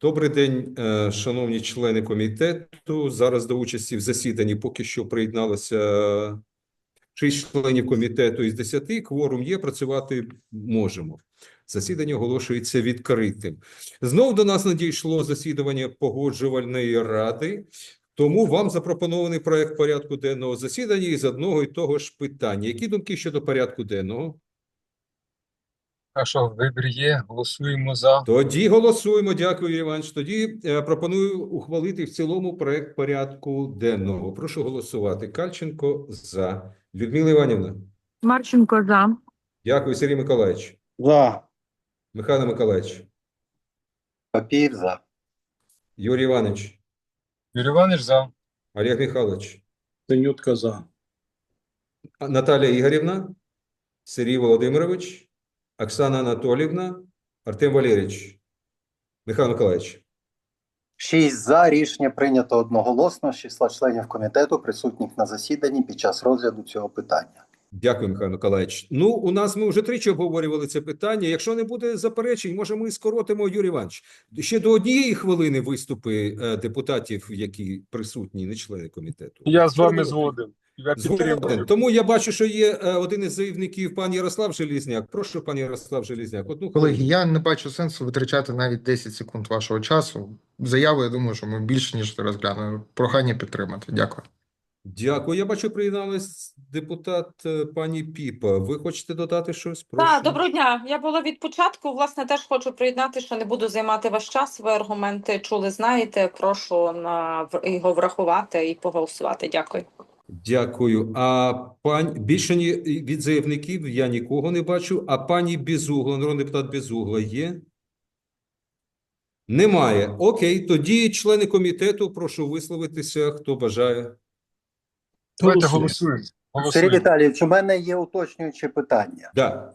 Добрий день, е, шановні члени комітету. Зараз до участі в засіданні поки що приєдналося шість членів комітету із десяти. Кворум є, працювати можемо. Засідання оголошується відкритим. Знов до нас надійшло засідання погоджувальної ради. Тому вам запропонований проект порядку денного засідання із одного і того ж питання. Які думки щодо порядку денного? А що, вибір є, голосуємо за. Тоді голосуємо. Дякую, Іванович. Тоді е, пропоную ухвалити в цілому проект порядку денного. Прошу голосувати. Кальченко за. Людмила Іванівна. Марченко за. Дякую, Сергій Миколаївич. За. Михайло Миколаївич. Папієв за. Юрій Іванович. Юрій Іванович за. Олег Михайлович. Синютка за. Наталія Ігорівна. Сергій Володимирович. Оксана Анатолівна. Артем Валерійович. Михайло Миколаївич. Шість за. Рішення прийнято одноголосно з числа членів комітету, присутніх на засіданні під час розгляду цього питання. Дякую, Михайло Миколаївич. Ну, у нас ми вже тричі обговорювали це питання. Якщо не буде заперечень, може ми скоротимо, Юрій Іванович. Ще до однієї хвилини виступи е, депутатів, які присутні, не члени комітету. Я з вами Згоден? Я підтримую. Тому я бачу, що є е, один із заявників, пан Ярослав Желізняк. Прошу, пан Ярослав Желізняк. Одну Колеги, я не бачу сенсу витрачати навіть 10 секунд вашого часу. Заяву, я думаю, що ми більше ніж розглянемо. Прохання підтримати. Дякую. Дякую. Я бачу, приєдналась депутат е, пані Піпа. Ви хочете додати щось? Прошу. Так, доброго дня. Я була від початку. Власне, теж хочу приєднати, що не буду займати ваш час. Ви аргументи чули, знаєте. Прошу на в- його врахувати і поголосувати. Дякую. Дякую. А пань більше ні від заявників я нікого не бачу. А пані Безугла, народний депутат Безугла є? Немає. Окей, тоді члени комітету, прошу висловитися, хто бажає. Давайте голосуємо. Сергій Віталійович, у мене є уточнююче питання. Да.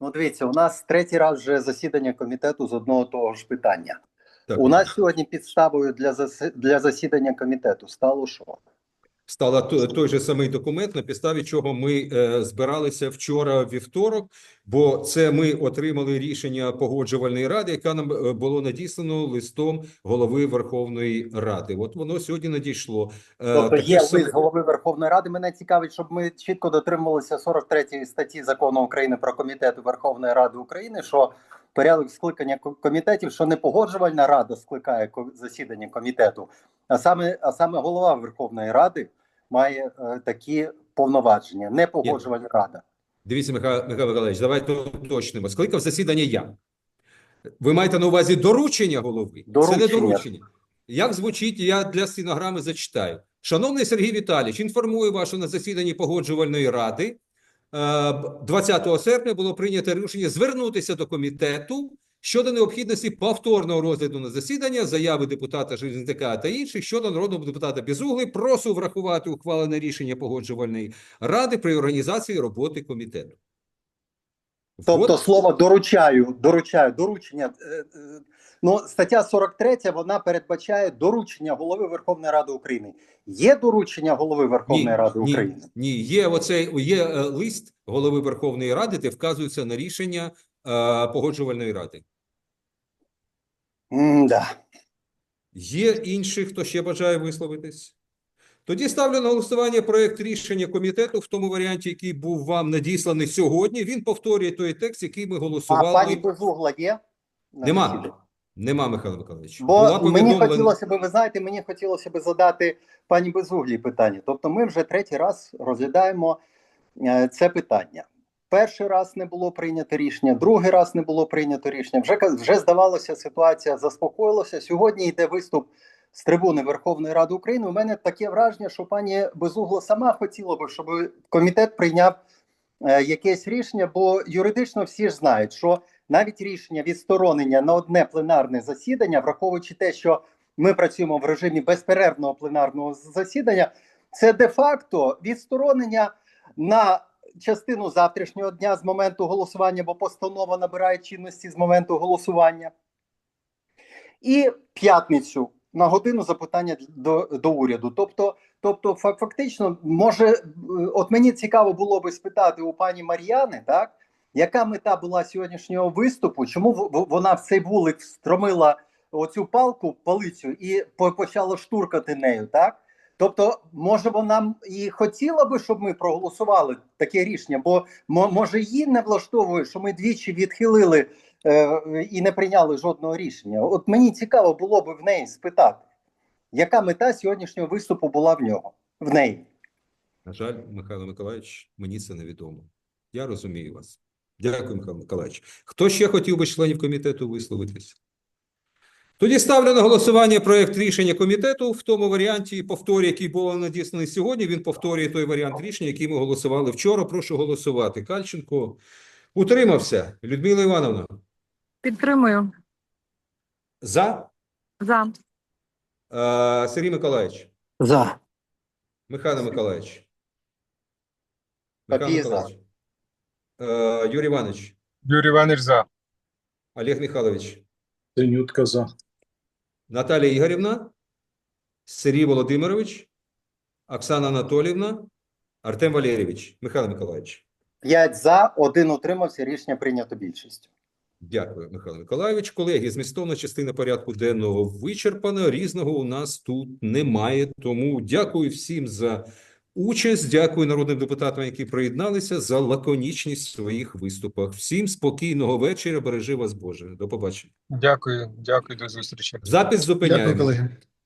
Ну, дивіться, у нас третій раз вже засідання комітету з одного того ж питання. Так. У нас сьогодні підставою для засідання комітету стало що? Стала то- той же самий документ, на підставі чого ми е, збиралися вчора вівторок, бо це ми отримали рішення погоджувальної ради, яка нам е, було надіслано листом голови Верховної Ради. От воно сьогодні надійшло. Е, Тобто таке є лист голови Верховної Ради. Мене цікавить, щоб ми чітко дотримувалися 43 статті закону України про комітети Верховної Ради України, що порядок скликання комітетів, що не погоджувальна рада скликає засідання комітету, а саме, а саме голова Верховної Ради має е, такі повноваження, не погоджувальна рада. Дивіться, Михайло, Михайло Миколаївич, давайте уточнимо. Скликав засідання я. Ви маєте на увазі доручення голови? Це не Доручення. доручення. Як звучить, я для стенограми зачитаю. Шановний Сергій Віталійович, інформую вас, що на засіданні погоджувальної ради 20 серпня було прийнято рішення звернутися до комітету щодо необхідності повторного розгляду на засідання заяви депутата Железняка та інших щодо народного депутата Безугли. Прошу врахувати ухвалене рішення погоджувальної ради при організації роботи комітету. Тобто От- слово доручаю, доручаю, доручення. Ну, стаття 43, вона передбачає доручення голови Верховної Ради України. Є доручення голови Верховної Ради ні, України? Ні, є оцей є е, лист голови Верховної Ради, де вказується на рішення е, погоджувальної ради. М-да. Є інші, хто ще бажає висловитись? Тоді ставлю на голосування проект рішення комітету в тому варіанті, який був вам надісланий сьогодні. Він повторює той текст, який ми А голосували. пані Безугла є? Нема. Нема, Михайло Миколаївич. Бо Була мені хотілося б, ви знаєте, мені хотілося б задати пані Безуглій питання. Тобто, ми вже третій раз розглядаємо е, це питання. Перший раз не було прийнято рішення, другий раз не було прийнято рішення. Вже вже здавалося, ситуація заспокоїлася. Сьогодні йде виступ з трибуни Верховної Ради України. У мене таке враження, що пані Безугла сама хотіла би, щоб комітет прийняв е, якесь рішення, бо юридично всі ж знають, що навіть рішення відсторонення на одне пленарне засідання, враховуючи те, що ми працюємо в режимі безперервного пленарного засідання, це де-факто відсторонення на частину завтрашнього дня з моменту голосування, бо постанова набирає чинності з моменту голосування, і п'ятницю на годину запитання до, до уряду. Тобто, тобто, фактично, може, е, от мені цікаво було би спитати у пані Мар'яни, так, яка мета була сьогоднішнього виступу, чому вона в цей вулик встромила оцю палку, палицю і по- почало штуркати нею, так? Тобто, може, вона і хотіла би, щоб ми проголосували таке рішення, бо може її не влаштовує, що ми двічі відхилили е, і не прийняли жодного рішення. От мені цікаво було би в неї спитати, яка мета сьогоднішнього виступу була в нього в неї. На жаль, Михайло Миколаївич, мені це невідомо. Я розумію вас. Дякую, Михайло Миколаївич. Хто ще хотів би членів комітету висловитись? Тоді ставлю на голосування проект рішення комітету в тому варіанті повторі, який був надісланий сьогодні. Він повторює той варіант рішення, який ми голосували вчора. Прошу голосувати. Кальченко утримався. Людмила Івановна Підтримую. за. За. Е, Сергій Миколаївич. За. Михайло Миколаївич. Папієв за. Миколаївич. Е, Юрій Іванович. Юрій Іванович за. Олег Михайлович. Синютка за. Наталія Ігорівна, Сергій Володимирович, Оксана Анатолівна, Артем Валерійович, Михайло Миколаївич. П'ять за, один утримався. Рішення прийнято більшістю. Дякую, Михайло Миколаївич. Колеги, змістовна частина порядку денного вичерпана. Різного у нас тут немає. Тому дякую всім за участь. Дякую народним депутатам, які приєдналися за лаконічність в своїх виступах. Всім спокійного вечора. Бережи вас, Боже. До побачення. Дякую, дякую, до зустрічі. Запис Дякую, колеги.